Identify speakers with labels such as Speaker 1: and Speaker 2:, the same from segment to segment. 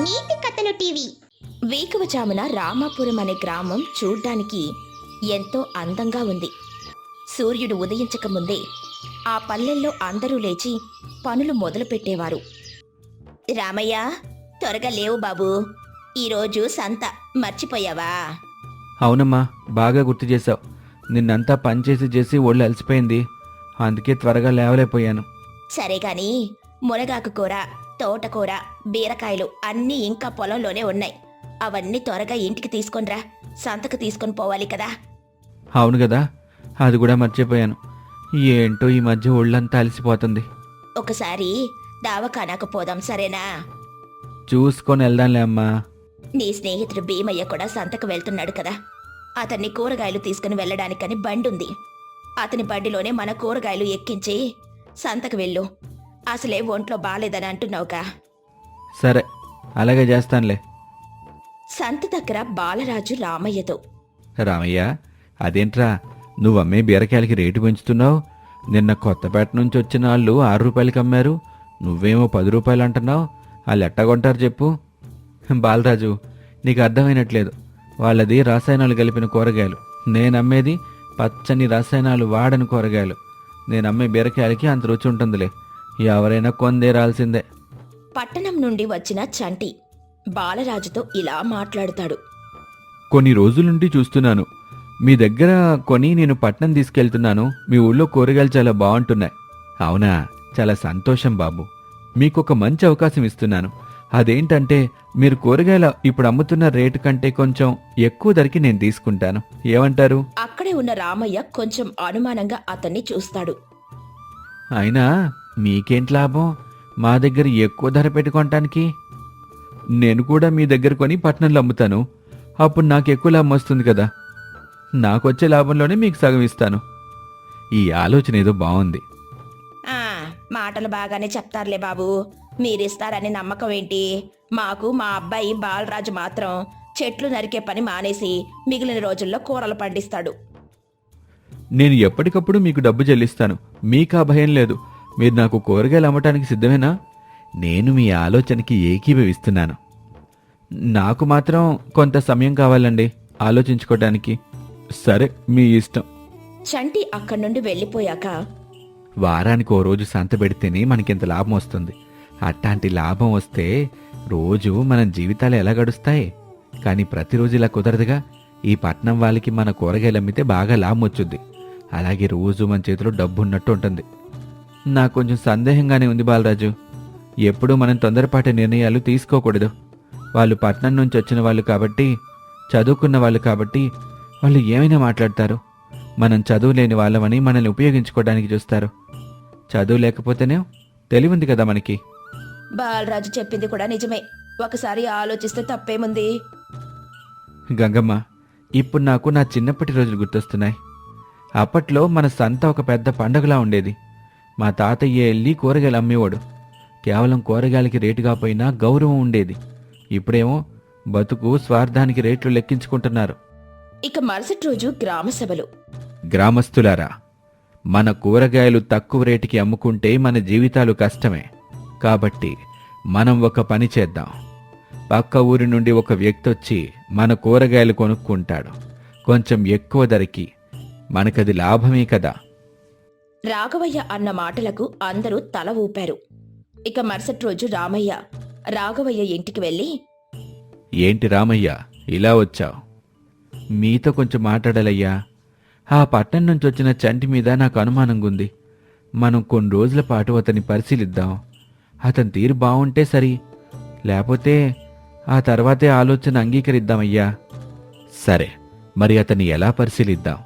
Speaker 1: నీతి కథలు టీవీ.
Speaker 2: వేకువజామున రామాపురం అనే గ్రామం చూడ్డానికి ఎంతో అందంగా ఉంది. సూర్యుడు ఉదయించక ముందే ఆ పల్లెల్లో అందరూ లేచి పనులు మొదలు పెట్టేవారు రామయ్య త్వరగా లేవు బాబు. ఈరోజు సంత మర్చిపోయావా?
Speaker 3: అవునమ్మా బాగా గుర్తు చేశావు. నిన్నంతా పనిచేసి చేసి ఒళ్ళు అలసిపోయింది. అందుకే త్వరగా లేవలేకపోయాను.
Speaker 2: సరే గాని మునగాకు కూర తోటకూర బీరకాయలు అన్నీ ఇంకా పొలంలోనే ఉన్నాయి. అవన్నీ త్వరగా ఇంటికి తీసుకొనిరా. సంతకు తీసుకొని పోవాలి కదా.
Speaker 3: అవును కదా. అది కూడా మర్చిపోయాను. ఏంటో ఈ మధ్య ఒళ్ళంతా అలసిపోతుంది.
Speaker 2: ఒకసారి దావఖానాకు పోదాం సరేనా?
Speaker 3: చూసుకొని వెళ్దాంలే అమ్మా.
Speaker 2: నీ స్నేహితుడు భీమయ్య కూడా సంతకు వెళ్తున్నాడు కదా. అతన్ని కూరగాయలు తీసుకుని వెళ్ళడానికని బండుంది. అతని బండిలోనే మన కూరగాయలు ఎక్కించి సంతకు వెళ్ళు. అసలే ఒంట్లో బాలేదని అంటున్నావుగా.
Speaker 3: సరే అలాగే చేస్తానులే.
Speaker 2: సంత దగ్గర బాలరాజు రామయ్యతో.
Speaker 3: రామయ్య అదేంట్రా నువ్వు అమ్మే బీరకాయలకి రేటు పెంచుతున్నావు. నిన్న కొత్తపేట నుంచి వచ్చిన వాళ్ళు ఆరు రూపాయలకి అమ్మారు. నువ్వేమో పది రూపాయలు అంటున్నావు. వాళ్ళు ఎట్టగొంటారు చెప్పు. బాలరాజు నీకు అర్థమైనట్లేదు. వాళ్ళది రసాయనాలు కలిపిన కూరగాయలు. నేను అమ్మేది పచ్చని రసాయనాలు వాడని కూరగాయలు. నేను అమ్మే బీరకాయలకి అంత రుచి ఉంటుందిలే. ఎవరైనా కొందేరాల్సిందే.
Speaker 2: పట్టణం నుండి వచ్చిన చంటి బాలరాజుతో ఇలా మాట్లాడుతాడు.
Speaker 3: కొన్ని రోజుల నుండి చూస్తున్నాను. మీ దగ్గర కొని నేను పట్నం తీసుకెళ్తున్నాను. మీ ఊళ్ళో కూరగాయలు చాలా బాగుంటున్నాయి. అవునా? చాలా సంతోషం బాబు. మీకు ఒక మంచి అవకాశం ఇస్తున్నాను. అదేంటంటే మీరు కూరగాయల ఇప్పుడు అమ్ముతున్న రేటు కంటే కొంచెం ఎక్కువ ధరకి నేను తీసుకుంటాను. ఏమంటారు?
Speaker 2: అక్కడే ఉన్న రామయ్య కొంచెం అనుమానంగా అతన్ని చూస్తాడు.
Speaker 3: అయినా మీకేంటి లాభం? మా దగ్గర ఎక్కువ ధర పెట్టుకోవటానికి నేను కూడా మీ దగ్గర కొని పట్నంలో అమ్ముతాను. అప్పుడు నాకు ఎక్కువ లాభం వస్తుంది కదా. నాకొచ్చే లాభంలోనే మీకు సగం ఇస్తాను. ఈ ఆలోచన ఏదో బాగుంది
Speaker 2: ఆ మాటలు బాగానే చెప్తారులే బాబు. మీరిస్తారని నమ్మకం ఏంటి? మాకు మా అబ్బాయి బాలరాజు మాత్రం చెట్లు నరికే పని మానేసి మిగిలిన రోజుల్లో కూరలు పండిస్తాడు.
Speaker 3: నేను ఎప్పటికప్పుడు మీకు డబ్బు చెల్లిస్తాను. మీకు ఆ భయం లేదు. మీరు నాకు కూరగాయలు అమ్మటానికి సిద్ధమేనా? నేను మీ ఆలోచనకి ఏకీభవిస్తున్నాను. నాకు మాత్రం కొంత సమయం కావాలండి ఆలోచించుకోవడానికి సరే మీ ఇష్టం.
Speaker 2: చంటి అక్కడి నుండి వెళ్ళిపోయాక?
Speaker 3: వారానికి ఓ రోజు సంత పెడితేనే మనకింత లాభం వస్తుంది. అట్లాంటి లాభం వస్తే రోజు మన జీవితాలు ఎలా గడుస్తాయి? కానీ ప్రతిరోజు ఇలా కుదరదుగా? ఈ పట్నం వాళ్ళకి మన కూరగాయలు అమ్మితే బాగా లాభం వచ్చుద్ది. అలాగే రోజు మన చేతిలో డబ్బు ఉన్నట్టు ఉంటుంది. నాకు కొంచెం సందేహంగానే ఉంది బాలరాజు. ఎప్పుడూ మనం తొందరపాటి నిర్ణయాలు తీసుకోకూడదు. వాళ్ళు పట్నం నుంచి వచ్చిన వాళ్ళు కాబట్టి చదువుకున్న వాళ్ళు కాబట్టి వాళ్ళు ఏమైనా మాట్లాడతారు. మనం చదువు లేని వాళ్ళమని మనల్ని ఉపయోగించుకోవడానికి చూస్తారు. చదువు లేకపోతేనే తెలివి ఉంది కదా మనకి.
Speaker 2: బాలరాజు చెప్పింది కూడా నిజమే. ఒకసారి ఆలోచిస్తే తప్పేముంది?
Speaker 3: గంగమ్మ ఇప్పుడు నాకు నా చిన్నప్పటి రోజులు గుర్తొస్తున్నాయి. అప్పట్లో మన సంత ఒక పెద్ద పండగలా ఉండేది. మా తాతయ్య వెళ్ళి కూరగాయలు అమ్మేవాడు. కేవలం కూరగాయలకి రేటు కాపోయినా గౌరవం ఉండేది. ఇప్పుడేమో బతుకు స్వార్థానికి రేట్లు లెక్కించుకుంటున్నారు.
Speaker 2: ఇక మరుసటి రోజు గ్రామ సభలు.
Speaker 3: గ్రామస్తులారా మన కూరగాయలు తక్కువ రేటుకి అమ్ముకుంటే మన జీవితాలు కష్టమే. కాబట్టి మనం ఒక పని చేద్దాం. పక్క ఊరి నుండి ఒక వ్యక్తి వచ్చి మన కూరగాయలు కొనుక్కుంటాడు. కొంచెం ఎక్కువ ధరకి. మనకది లాభమే కదా.
Speaker 2: రాఘవయ్య అన్న మాటలకు అందరూ తల ఊపారు. ఇక మరుసటి రోజు రామయ్య రాఘవయ్య ఇంటికి వెళ్ళి
Speaker 3: ఏంటి రామయ్య ఇలా వచ్చావు? మీతో కొంచెం మాట్లాడాలయ్యా. ఆ పట్టణం నుంచి వచ్చిన చంటి మీద నాకు అనుమానంగా ఉంది మనం కొన్ని రోజుల పాటు అతన్ని పరిశీలిద్దాం. అతని తీరు బాగుంటే సరి. లేకపోతే ఆ తర్వాతే ఆలోచన అంగీకరిద్దామయ్యా. సరే మరి అతన్ని ఎలా పరిశీలిద్దాం?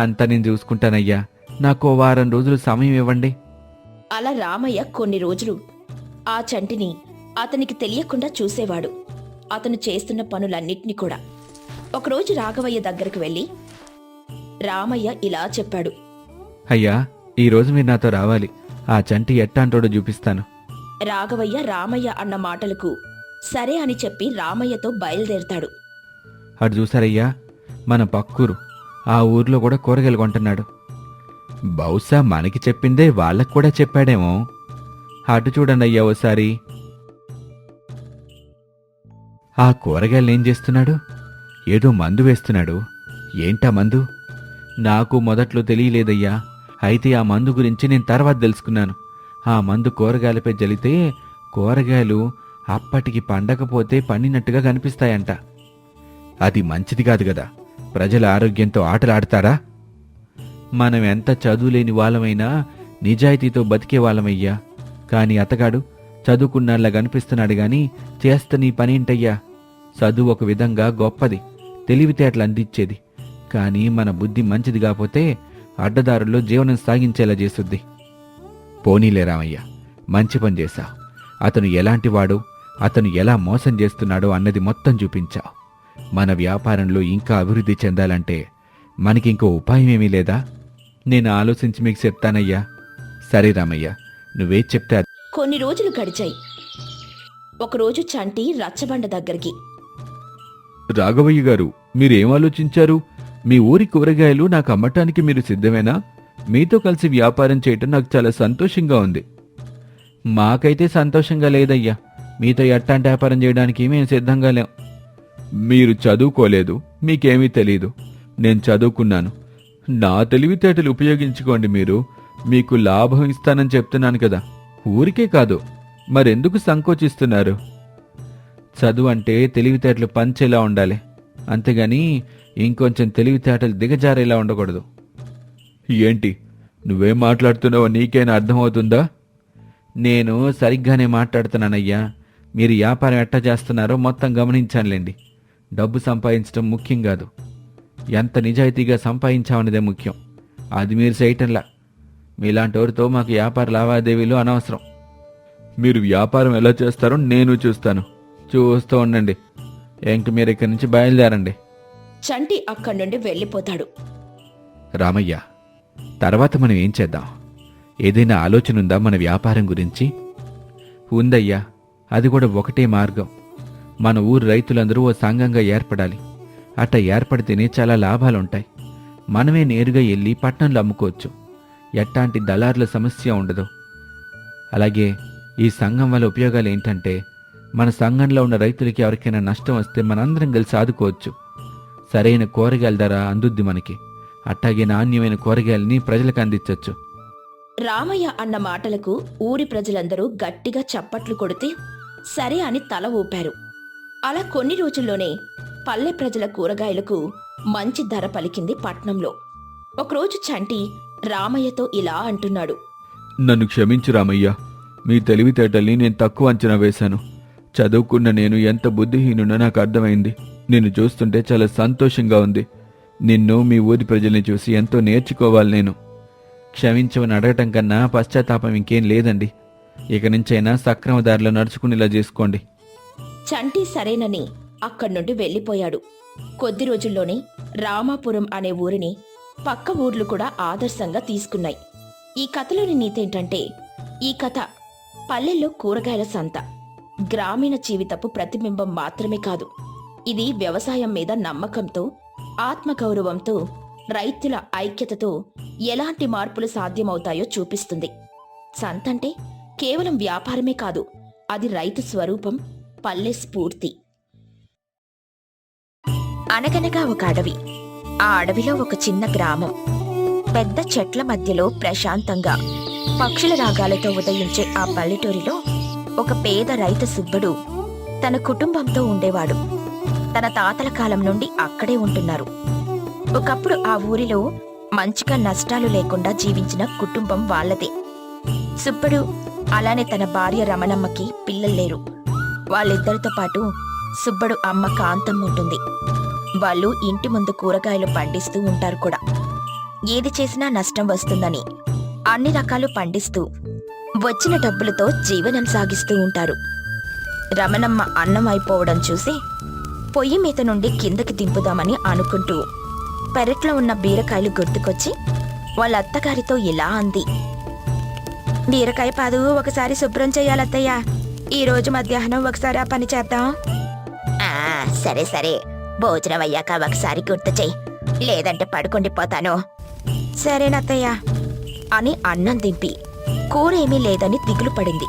Speaker 3: అంతా నేను చూసుకుంటానయ్యా. నాకు వారం రోజులు సమయం ఇవ్వండి.
Speaker 2: అలా రామయ్య కొన్ని రోజులు ఆ చంటిని అతనికి తెలియకుండా చూసేవాడు. అతను చేస్తున్న పనులన్నిటినీ కూడా. ఒకరోజు రాఘవయ్య దగ్గరకు వెళ్ళి రామయ్య ఇలా చెప్పాడు.
Speaker 3: అయ్యా ఈరోజు మీరు నాతో రావాలి. ఆ చంటి ఎట్టాంటోడో చూపిస్తాను.
Speaker 2: రాఘవయ్య రామయ్య అన్న మాటలకు సరే అని చెప్పి రామయ్యతో బయలుదేరతాడు.
Speaker 3: అటు చూసారయ్యా మన పక్కూరు ఆ ఊర్లో కూడా కూరగాయలు కొంటున్నాడు. బహుశా మనకి చెప్పిందే వాళ్ళకు కూడా చెప్పాడేమో. అటు చూడండి అయ్యా ఓసారి. ఆ కూరగాయలు ఏం చేస్తున్నాడు? ఏదో మందు వేస్తున్నాడు. ఏంటా మందు? నాకు మొదట్లో తెలియలేదయ్యా. అయితే ఆ మందు గురించి నేను తర్వాత తెలుసుకున్నాను. ఆ మందు కూరగాయలపై జలితే కూరగాయలు అప్పటికి పండకపోతే పండినట్టుగా కనిపిస్తాయంట. అది మంచిది కాదు కదా. ప్రజల ఆరోగ్యంతో ఆటలాడతారా? మనం ఎంత చదువులేని వాళ్ళమైనా నిజాయితీతో బతికే వాళ్ళమయ్యా. కాని అతగాడు చదువుకున్నలా కనిపిస్తున్నాడు గాని చేస్త నీ పనేంటయ్యా? చదువు ఒక విధంగా గొప్పది తెలివితేటలు అందించేది. కానీ మన బుద్ధి మంచిది కాకపోతే అడ్డదారుల్లో జీవనం సాగించేలా చేస్తుంది. పోనీలే రామయ్య మంచి పని చేశావు. అతను ఎలాంటి వాడు అతను ఎలా మోసం చేస్తున్నాడో అన్నది మొత్తం చూపించావు. మన వ్యాపారంలో ఇంకా అభివృద్ధి చెందాలంటే మనకింకో ఉపాయం ఏమీ లేదా? నేను ఆలోచించి మీకు చెప్తానయ్యా. సరే రామయ్య నువ్వే చెప్తే
Speaker 2: కొన్ని రోజులు గడిచాయి. ఒకరోజు చంటి రచ్చబండ దగ్గరికి.
Speaker 3: రాఘవయ్య గారు మీరేం ఆలోచించారు? మీ ఊరి కూరగాయలు నాకు అమ్మటానికి మీరు సిద్ధమేనా? మీతో కలిసి వ్యాపారం చేయటం నాకు చాలా సంతోషంగా ఉంది. మాకైతే సంతోషంగా లేదయ్యా. మీతో ఎట్టాంటి వ్యాపారం చేయడానికి మేము సిద్ధంగా లేం. మీరు చదువుకోలేదు మీకేమీ తెలీదు. నేను చదువుకున్నాను. నా తెలివితేటలు ఉపయోగించుకోండి మీరు. మీకు లాభం ఇస్తానని చెప్తున్నాను కదా. ఊరికే కాదు. మరెందుకు సంకోచిస్తున్నారు? చదువు అంటే తెలివితేటలు పంచేలా ఉండాలి. అంతేగాని ఇంకొంచెం తెలివితేటలు దిగజారేలా ఉండకూడదు. ఏంటి? నువ్వేం మాట్లాడుతున్నావో నీకేనా అర్థమవుతుందా? నేను సరిగ్గానే మాట్లాడుతున్నానయ్యా. మీరు వ్యాపారం ఎట్టా చేస్తున్నారో మొత్తం గమనించానులేండి. డబ్బు సంపాదించడం ముఖ్యం కాదు. ఎంత నిజాయితీగా సంపాదించామనేదే ముఖ్యం. అది మీరు చేయటంలా మీలాంటి వారితో మాకు వ్యాపార లావాదేవీలు అనవసరం. మీరు వ్యాపారం ఎలా చేస్తారో నేను చూస్తాను. చూస్తూ ఉండండి. ఇంక మీరు ఇక్కడి నుంచి బయలుదేరండి.
Speaker 2: చంటి అక్కడి నుండి వెళ్ళిపోతాడు.
Speaker 3: రామయ్య తర్వాత మనం ఏం చేద్దాం? ఏదైనా ఆలోచన ఉందా మన వ్యాపారం గురించి? ఉందయ్యా అది కూడా ఒకటే మార్గం. మన ఊరు రైతులందరూ ఓ సంఘంగా ఏర్పడాలి. అట్ట ఏర్పడితేనే చాలా లాభాలుంటాయి. మనమే నేరుగా వెళ్ళి పట్టణంలో అమ్ముకోవచ్చు. ఎట్టాంటి దళారుల సమస్య ఉండదు. అలాగే ఈ సంఘం వల్ల ఉపయోగాలు ఏంటంటే మన సంఘంలో ఉన్న రైతులకి ఎవరికైనా నష్టం వస్తే మనందరం కలిసి ఆదుకోవచ్చు. సరైన కూరగాయల ధర అందుద్ది మనకి. అట్టాగే నాణ్యమైన కూరగాయలని ప్రజలకు అందించవచ్చు
Speaker 2: రామయ్య అన్న మాటలకు ఊరి ప్రజలందరూ గట్టిగా చప్పట్లు కొడితే సరే అని తల ఊపారు. అలా కొన్ని రోజుల్లోనే పల్లె ప్రజల కూరగాయలకు మంచి ధర పలికింది పట్నంలో. ఒకరోజు చంటి రామయ్యతో ఇలా అంటున్నాడు.
Speaker 3: నన్ను క్షమించు రామయ్య మీ తెలివితేటల్ని నేను తక్కువ అంచనా వేశాను. చదువుకున్న నేను ఎంత బుద్ధిహీనునో నాకు అర్థమైంది. నిన్ను చూస్తుంటే చాలా సంతోషంగా ఉంది. నిన్ను మీ ఊరి ప్రజల్ని చూసి ఎంతో నేర్చుకోవాలి నేను. క్షమించమని అడగటం కన్నా పశ్చాత్తాపం ఇంకేం లేదండి. ఇక నుంచైనా సక్రమ దారిలో నడుచుకునేలా చేసుకోండి.
Speaker 2: చంటి సరేనని అక్కడి నుండి వెళ్ళిపోయాడు. కొద్ది రోజుల్లోనే రామాపురం అనే ఊరిని పక్క ఊర్లు కూడా ఆదర్శంగా తీసుకున్నాయి. ఈ కథలోని నీతేంటంటే ఈ కథ పల్లెల్లో కూరగాయల సంత గ్రామీణ జీవితపు ప్రతిబింబం మాత్రమే కాదు. ఇది వ్యవసాయం మీద నమ్మకంతో ఆత్మగౌరవంతో రైతుల ఐక్యతతో ఎలాంటి మార్పులు సాధ్యమవుతాయో చూపిస్తుంది. సంతంటే కేవలం వ్యాపారమే కాదు అది రైతు స్వరూపం పల్లె స్ఫూర్తి. అనగనగా ఒక అడవి. ఆ అడవిలో ఒక చిన్న గ్రామం. పెద్ద చెట్ల మధ్యలో ప్రశాంతంగా పక్షుల రాగాలతో ఉదయించే ఆ పల్లెటూరిలో ఒక పేద రైతు సుబ్బుడు తన కుటుంబంతో ఉండేవాడు. తన తాతల కాలం నుండి అక్కడే ఉంటున్నారు. ఒకప్పుడు ఆ ఊరిలో మంచిగా నష్టాలు లేకుండా జీవించిన కుటుంబం వాళ్ళదే. సుబ్బుడు అలానే తన భార్య రమణమ్మకి పిల్లలు లేరు. వాళ్ళిద్దరితో పాటు సుబ్బడు అమ్మ కాంతం ఉంటుంది. వాళ్ళు ఇంటి ముందు కూరగాయలు పండిస్తూ ఉంటారు కూడా. ఏది చేసినా నష్టం వస్తుందని అన్ని రకాలు పండిస్తూ వచ్చిన డబ్బులతో జీవనం సాగిస్తూ ఉంటారు. రమణమ్మ అన్నం అయిపోవడం చూసి పొయ్యి మీద నుండి కిందకి దింపుదామని అనుకుంటూ పెరట్లో ఉన్న బీరకాయలు గుర్తుకొచ్చి వాళ్ళ అత్తగారితో ఇలా అంది. బీరకాయ పాదు ఒకసారి శుభ్రం చేయాలత్తయ్య. ఈ రోజు మధ్యాహ్నం ఒకసారి ఆ పని చేద్దాం. సరే సరే. భోజనం అయ్యాక ఒకసారి గుర్తు చెయ్యి. లేదంటే పడుకుండిపోతాను సరేనత్తయ్యా అని అన్నం దింపి కూరేమీ లేదని దిగులు పడింది.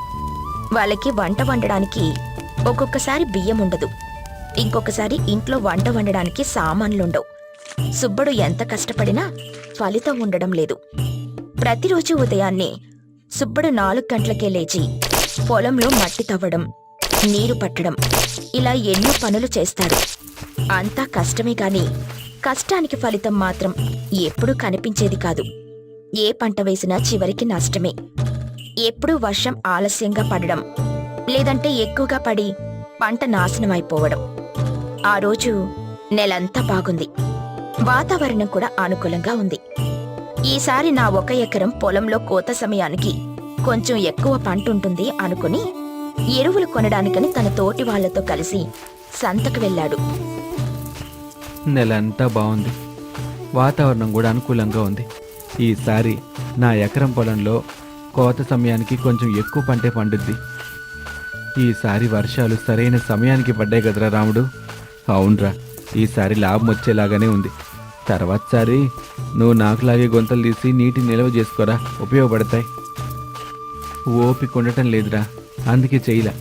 Speaker 2: వాళ్ళకి వంట వండడానికి ఒక్కొక్కసారి బియ్యం ఉండదు. ఇంకొకసారి ఇంట్లో వంట వండడానికి సామాన్లుండవు. సుబ్బడు ఎంత కష్టపడినా ఫలితం ఉండడం లేదు. ప్రతిరోజు ఉదయాన్నే సుబ్బడు నాలుగు గంటలకే లేచి పొలంలో మట్టి తవ్వడం నీరు పట్టడం ఇలా ఎన్నో పనులు చేస్తాడు. అంతా కష్టమే గాని కష్టానికి ఫలితం మాత్రం ఎప్పుడూ కనిపించేది కాదు. ఏ పంట వేసినా చివరికి నష్టమే. ఎప్పుడూ వర్షం ఆలస్యంగా పడడం లేదంటే ఎక్కువగా పడి పంట నాశనమైపోవడం. ఆ రోజు నెలంతా బాగుంది. వాతావరణం కూడా అనుకూలంగా ఉంది. ఈసారి నా ఒక ఎకరం పొలంలో కోత సమయానికి కొంచెం ఎక్కువ పంట ఉంటుంది అనుకుని ఎరువులు కొనడానికని తన తోటి వాళ్ళతో కలిసి సంతకు వెళ్ళాడు.
Speaker 3: నెలంతా బాగుంది వాతావరణం కూడా అనుకూలంగా ఉంది. ఈసారి నా ఎకరం పొలంలో కోత సమయానికి కొంచెం ఎక్కువ పంటే పండుద్ది. ఈసారి వర్షాలు సరైన సమయానికి పడ్డాయి కదరా రాముడు? అవునరా ఈసారి లాభం వచ్చేలాగానే ఉంది. తర్వాతసారి నువ్వు నాకులాగే గొంతలు తీసి నీటి నిల్వ చేసుకోరా ఉపయోగపడతాయి. ఓపిక ఉండటం లేదురా అందుకే చేయలే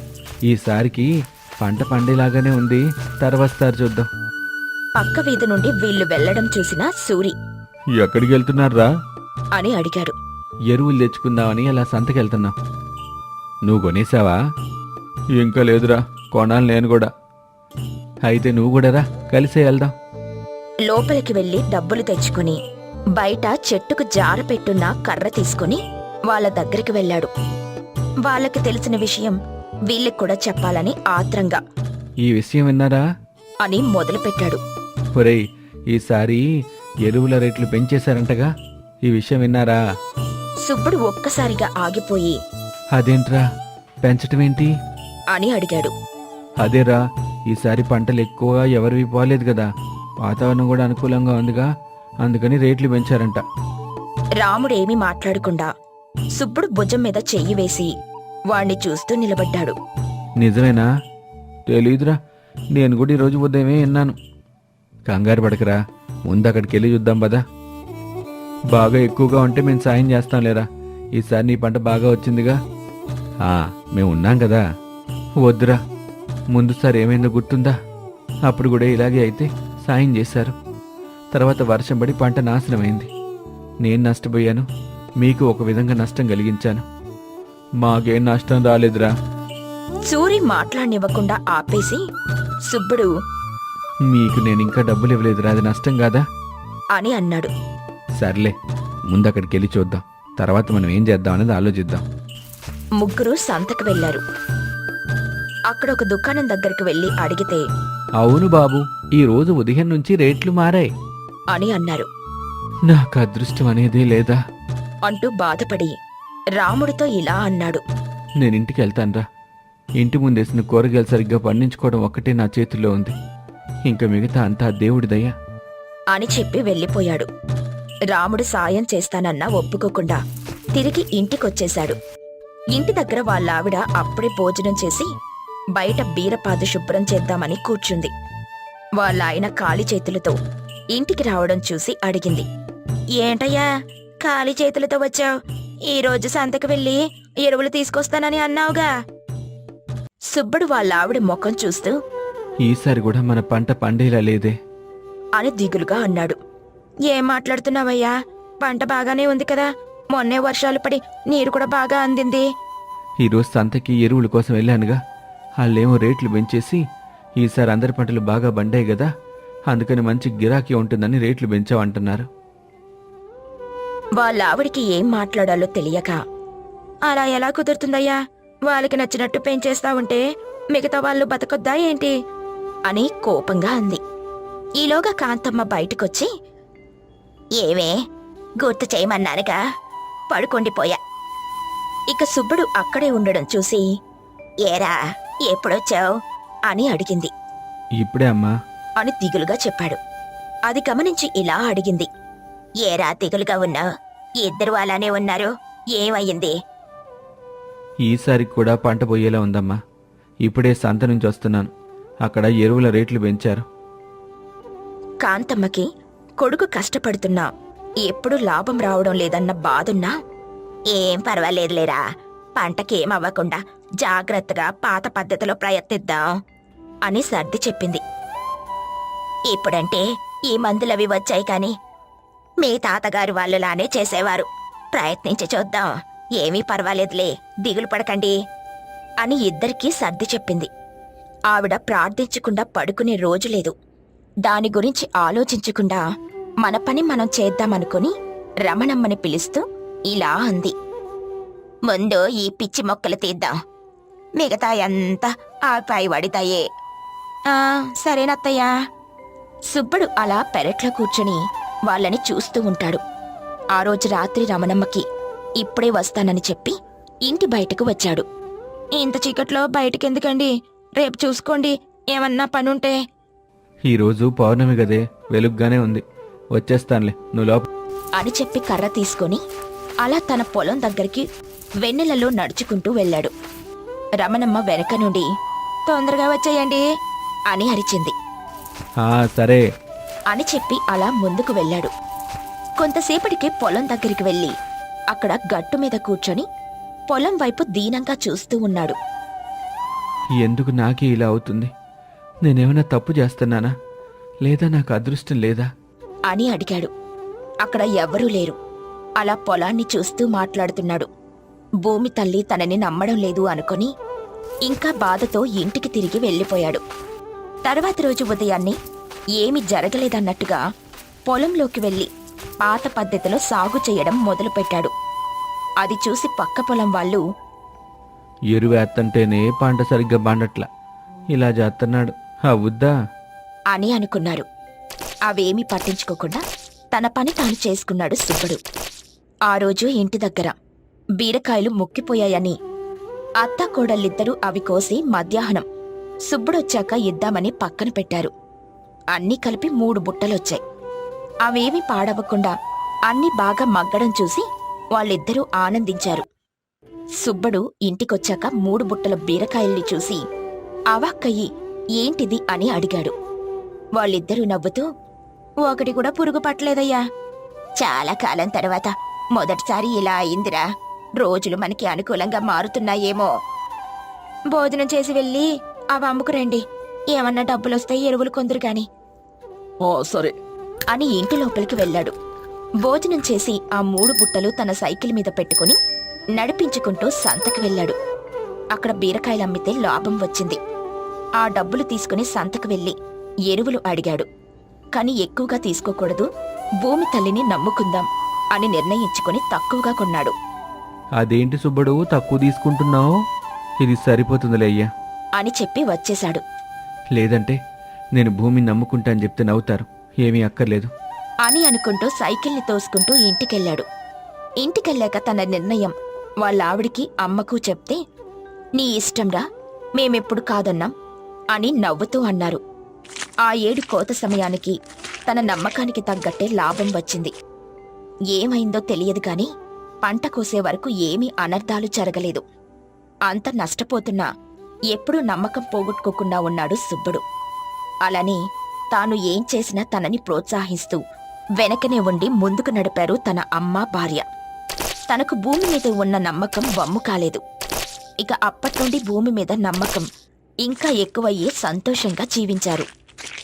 Speaker 3: ఈసారికి పంట పండేలాగానే ఉంది. తర్వాతసారి చూద్దాం.
Speaker 2: పక్క వీధి నుండి వీళ్ళు వెళ్ళడం చూసిన సూరి.
Speaker 3: ఎక్కడికి వెళ్తున్నారా
Speaker 2: అని అడిగాడు.
Speaker 3: ఎరువులు తెచ్చుకుందామని అలా సంతకెళ్తున్నాం. నువ్వు కొనేసావా? ఇంకా లేదురా కొనాలి నేను కూడా. అయితే నువ్వు కూడా రా కలిసే వెళ్దాం.
Speaker 2: లోపలికి వెళ్ళి డబ్బులు తెచ్చుకుని బయట చెట్టుకు జార పెట్టున్న కర్ర తీసుకుని వాళ్ళ దగ్గరికి వెళ్ళాడు. వాళ్ళకి తెలిసిన విషయం వీళ్ళకి కూడా చెప్పాలని ఆత్రంగా.
Speaker 3: ఈ విషయం విన్నారా?
Speaker 2: అని మొదలుపెట్టాడు.
Speaker 3: ఒరేయ్ ఈసారి ఎరువుల రేట్లు పెంచేశారంటగా. ఈ విషయం విన్నారా?
Speaker 2: సుబ్బుడు ఒక్కసారిగా ఆగిపోయి
Speaker 3: అదేంట్రా? పెంచటం ఏంటి
Speaker 2: అని అడిగాడు.
Speaker 3: అదేరా ఈసారి పంటలు ఎక్కువ ఎవరివి పోలేదు కదా. వాతావరణం కూడా అనుకూలంగా ఉందిగా. అందుకని రేట్లు పెంచారంట.
Speaker 2: రాముడేమీ మాట్లాడకుండా సుబ్బుడు భుజం మీద చెయ్యి వేసి వాణ్ణి చూస్తూ నిలబడ్డాడు.
Speaker 3: నిజమేనా? తెలీదురా. నేను కూడా ఈరోజు ఉదయమే విన్నాను. కంగారు పడకరా. ముందు అక్కడికి వెళ్ళి చూద్దాం పదా. బాగా ఎక్కువగా ఉంటే మేము సాయం చేస్తాం లేరా. ఈసారి నీ పంట బాగా వచ్చిందిగా. ఆ, మేము ఉన్నాం కదా. వద్దురా. ముందుసారి ఏమైందో గుర్తుందా? అప్పుడు కూడా ఇలాగే అయితే సాయం చేశారు. తర్వాత వర్షం పడి పంట నాశనమైంది. నేను నష్టపోయాను. మీకు ఒక విధంగా నష్టం కలిగించాను. మాకేం నష్టం రాలేదురా.
Speaker 2: సూరి మాట్లాడనివ్వకుండా ఆపేసి సుబ్బుడు
Speaker 3: మీకు నేను ఇంకా డబ్బులు ఇవ్వలేదురా అది నష్టం కాదా?
Speaker 2: అని అన్నాడు.
Speaker 3: సర్లే ముందు అక్కడికి వెళ్ళి చూద్దాం. తర్వాత మనం ఏం చేద్దాం అనేది ఆలోచిద్దాం.
Speaker 2: ముగ్గురు సంతకు వెళ్ళారు అక్కడ ఒక దుకాణం దగ్గరికి వెళ్ళి అడిగితే
Speaker 3: అవును బాబు ఈ రోజు ఉదయం నుంచి రేట్లు మారాయి.
Speaker 2: అని అన్నారు.
Speaker 3: నాకు అదృష్టం అనేది లేదా?
Speaker 2: అంటూ బాధపడి రాముడితో ఇలా అన్నాడు.
Speaker 3: నేను ఇంటికి వెళ్తానురా. ఇంటి ముందేసిన కూరగాయలు సరిగ్గా పండించుకోవడం ఒక్కటే నా చేతుల్లో ఉంది. ఇంక మిగతా అంతా దేవుడి దయ.
Speaker 2: అని చెప్పి వెళ్ళిపోయాడు. రాముడు సాయం చేస్తానన్నా ఒప్పుకోకుండా తిరిగి ఇంటికొచ్చేశాడు. ఇంటి దగ్గర వాళ్ళ ఆవిడ అప్పుడే భోజనం చేసి బయట బీరపాద శుభ్రం చేద్దామని కూర్చుంది. వాళ్ళాయన ఖాళీ చేతులతో ఇంటికి రావడం చూసి అడిగింది. ఏంటయ్యా ఖాళీ చేతులతో వచ్చావు? ఈ రోజు సంతకు వెళ్ళి ఎరువులు తీసుకొస్తానని అన్నావుగా? సుబ్బడు వాళ్ళ ఆవిడ ముఖం చూస్తూ
Speaker 3: ఈసారి కూడా మన పంట పండేలా లేదే.
Speaker 2: అని దిగులుగా అన్నాడు. ఏం మాట్లాడుతున్నావయ్యా? పంట బాగానే ఉంది కదా. మొన్నే వర్షాలు పడి నీరు కూడా బాగా అందింది.
Speaker 3: ఈరోజు సంతకి ఎరువుల కోసం వెళ్ళానుగా. వాళ్ళేమో రేట్లు పెంచేసి ఈసారి అందరి పంటలు బాగా బండాయి కదా. అందుకని మంచి గిరాకీ ఉంటుందని రేట్లు పెంచావంటున్నారు.
Speaker 2: వాళ్ళ ఆవిడికి ఏం మాట్లాడాలో తెలియక అలా ఎలా కుదురుతుందయ్యా? వాళ్ళకి నచ్చినట్టు పెంచేస్తా ఉంటే మిగతా వాళ్ళు బతకొద్దా ఏంటి? అని కోపంగా అంది. ఈలోగా కాంతమ్మ బయటకొచ్చి ఏవే గుర్తు చేయమన్నానుగా పడుకొండిపోయా. ఇక సుబ్బుడు అక్కడే ఉండడం చూసి ఏరా ఎప్పుడొచ్చావు? అని అడిగింది.
Speaker 3: ఇప్పుడే అమ్మా.
Speaker 2: అని దిగులుగా చెప్పాడు. అది గమనించి ఇలా అడిగింది. ఏరా దిగులుగా ఉన్నావు ఇద్దరు అలానే ఉన్నారు? ఏమయ్యింది?
Speaker 3: ఈసారి కూడా పంట పోయేలా ఉందమ్మా. ఇప్పుడే సంత నుంచి వస్తున్నాను. అక్కడ ఎరువుల రేట్లు పెంచారు.
Speaker 2: కాంతమ్మకి కొడుకు కష్టపడుతున్నా ఎప్పుడు లాభం రావడం లేదన్న బాధున్నా ఏం పర్వాలేదులేరా పంటకేం అవ్వకుండా జాగ్రత్తగా పాత పద్ధతిలో ప్రయత్నిద్దాం అని సర్ది చెప్పింది. ఇప్పుడంటే ఈ మందులవి వచ్చాయి కాని మీ తాతగారు వాళ్ళులానే చేసేవారు. ప్రయత్నించి చూద్దాం ఏమీ పర్వాలేదులే దిగులు పడకండి అని ఇద్దరికీ సర్ది చెప్పింది. ఆవిడ ప్రార్థించకుండా పడుకునే రోజు లేదు. దాని గురించి ఆలోచించకుండా మన పని మనం చేద్దామనుకుని రమణమ్మని పిలుస్తూ ఇలా అంది. ముందు ఈ పిచ్చి మొక్కలు తీద్దాం. మిగతా అంతా ఆ పై వడితాయే. ఆ సరేనత్తయ్యా. సుబ్బడు అలా పెరట్లో కూర్చొని వాళ్ళని చూస్తూ ఉంటాడు. ఆ రోజు రాత్రి రమణమ్మకి ఇప్పుడే వస్తానని చెప్పి ఇంటి బయటకు వచ్చాడు. ఇంత చీకట్లో బయటకెందుకండి? రేపు చూసుకోండి. ఏమన్నా పనుంటే.
Speaker 3: ఈరోజు పౌర్ణమి గదే. వెలుగ్గానే ఉంది. వచ్చేస్తానులే. నువ్వు లోప
Speaker 2: అని చెప్పి కర్ర తీసుకొని అలా తన పొలం దగ్గరికి వెన్నెలలో నడుచుకుంటూ వెళ్ళాడు. రమణమ్మ వెనక నుండి తొందరగా వచ్చేయండి అని అరిచింది.
Speaker 3: ఆ, సరే.
Speaker 2: అని చెప్పి అలా ముందుకు వెళ్ళాడు. కొంతసేపటికి పొలం దగ్గరికి వెళ్ళి అక్కడ గట్టు మీద కూర్చొని పొలం వైపు దీనంగా చూస్తూ ఉన్నాడు.
Speaker 3: ఎందుకు నాకే ఇలా అవుతుంది? నేనేమైనా తప్పు చేస్తున్నానా? లేదా నాకు అదృష్టం లేదా?
Speaker 2: అని అడిగాడు. అక్కడ ఎవ్వరూ లేరు. అలా పొలాన్ని చూస్తూ మాట్లాడుతున్నాడు. భూమి తల్లి తనని నమ్మడం లేదు అనుకొని ఇంకా బాధతో ఇంటికి తిరిగి వెళ్ళిపోయాడు. తర్వాత రోజు ఉదయాన్నే ఏమి జరగలేదన్నట్టుగా పొలంలోకి వెళ్ళి పాత పద్ధతిలో సాగు చేయడం మొదలుపెట్టాడు. అది చూసి పక్క పొలం వాళ్ళు
Speaker 3: ఎరువేత్తంటేనే పంట సరిగ్గా పండట్లా ఇలా చేస్తున్నాడు అవుద్దా?
Speaker 2: అని అనుకున్నారు. అవేమీ పట్టించుకోకుండా తన పని తాను చేసుకున్నాడు సుబ్బడు. ఆ రోజు ఇంటి దగ్గర బీరకాయలు ముక్కిపోయాయని అత్త కోడళ్ళిద్దరూ అవి కోసి మధ్యాహ్నం సుబ్బుడొచ్చాక ఇద్దామని పక్కన పెట్టారు. అన్నీ కలిపి మూడు బుట్టలొచ్చాయి. అవేమీ పాడవకుండా అన్నీ బాగా మగ్గడం చూసి వాళ్ళిద్దరూ ఆనందించారు. సుబ్బడు ఇంటికొచ్చాక మూడు బుట్టల బీరకాయల్ని చూసి అవాక్కయ్యి ఏంటిది? అని అడిగాడు. వాళ్ళిద్దరూ నవ్వుతూ ఒకటి కూడా పురుగు పట్టలేదయ్యా. చాలా కాలం తర్వాత మొదటిసారి ఇలా అయిందిరా. రోజులు మనకి అనుకూలంగా మారుతున్నాయేమో. భోజనం చేసి వెళ్ళి అవి అమ్ముకురండి ఏమన్నా డబ్బులొస్తే ఎరువులు కొందరు గాని.
Speaker 1: ఓ సరే.
Speaker 2: అని ఇంటి లోపలికి వెళ్ళాడు. భోజనం చేసి ఆ మూడు బుట్టలు తన సైకిల్ మీద పెట్టుకుని నడిపించుకుంటూ సంతకి వెళ్ళాడు. అక్కడ బీరకాయలు అమ్మితే లాభం వచ్చింది. ఆ డబ్బులు తీసుకుని సంతకు వెళ్ళి ఎరువులు అడిగాడు. కాని ఎక్కువగా తీసుకోకూడదు భూమి తల్లిని నమ్ముకుందాం అని నిర్ణయించుకుని తక్కువగా కొన్నాడు.
Speaker 3: అదేంటి సుబ్బడు తక్కువ తీసుకుంటున్నావు? ఇది సరిపోతుందిలే అయ్యా.
Speaker 2: అని చెప్పి వచ్చేశాడు.
Speaker 3: లేదంటే నేను భూమిని నమ్ముకుంటాను చెప్తే నవ్వుతారు. ఏమీ అక్కర్లేదు.
Speaker 2: అని అనుకుంటూ సైకిల్ని తోసుకుంటూ ఇంటికెళ్ళాడు. ఇంటికెళ్ళాక తన నిర్ణయం వాళ్ళ ఆవిడికి అమ్మకు చెప్తే నీ ఇష్టంరా మేమెప్పుడు కాదన్నాం అని నవ్వుతూ అన్నారు. ఆ ఏడు కోత సమయానికి తన నమ్మకానికి తగ్గట్టే లాభం వచ్చింది. ఏమైందో తెలియదు గాని పంట కోసే వరకు ఏమీ అనర్థాలు జరగలేదు. అంత నష్టపోతున్నా ఎప్పుడూ నమ్మకం పోగొట్టుకోకుండా ఉన్నాడు సుబ్బుడు. అలానే తాను ఏం చేసినా తనని ప్రోత్సహిస్తూ వెనకనే ఉండి ముందుకు నడిపారు తన అమ్మ భార్య. తనకు భూమి మీద ఉన్న నమ్మకం వమ్ము కాలేదు. ఇక అప్పటి నుండి భూమి మీద నమ్మకం ఇంకా ఎక్కువయ్యే సంతోషంగా జీవించారు.